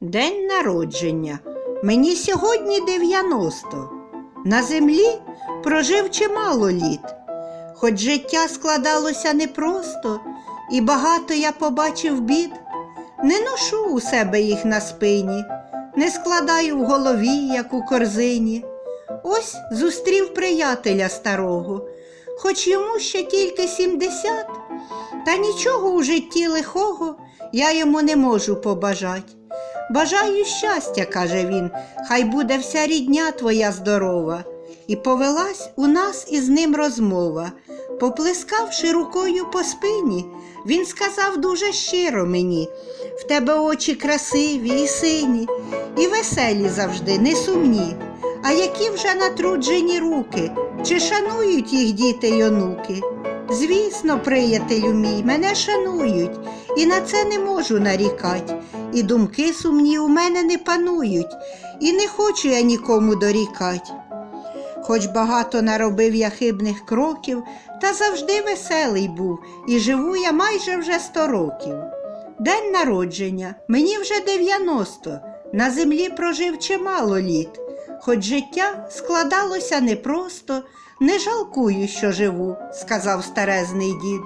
День народження. Мені сьогодні 90. На землі прожив чимало літ. Хоч життя складалося непросто, і багато я побачив бід, не ношу у себе їх на спині, не складаю в голові, як у корзині. Ось зустрів приятеля старого, хоч йому ще тільки сімдесят, та нічого у житті лихого я йому не можу побажати. Бажаю щастя, каже він, хай буде вся рідня твоя здорова. І повелась у нас із ним розмова. Поплескавши рукою по спині, він сказав дуже щиро мені в тебе очі красиві і сині, і веселі завжди, не сумні. А які вже натруджені руки, чи шанують їх діти й онуки? Звісно, приятелю мій, мене шанують, і на це не можу нарікать. І думки сумні у мене не панують, і не хочу я нікому дорікать. Хоч багато наробив я хибних кроків, та завжди веселий був, і живу я майже вже сто років. День народження, мені вже 90, на землі прожив чимало літ. Хоч життя складалося непросто, не жалкую, що живу, сказав старезний дід.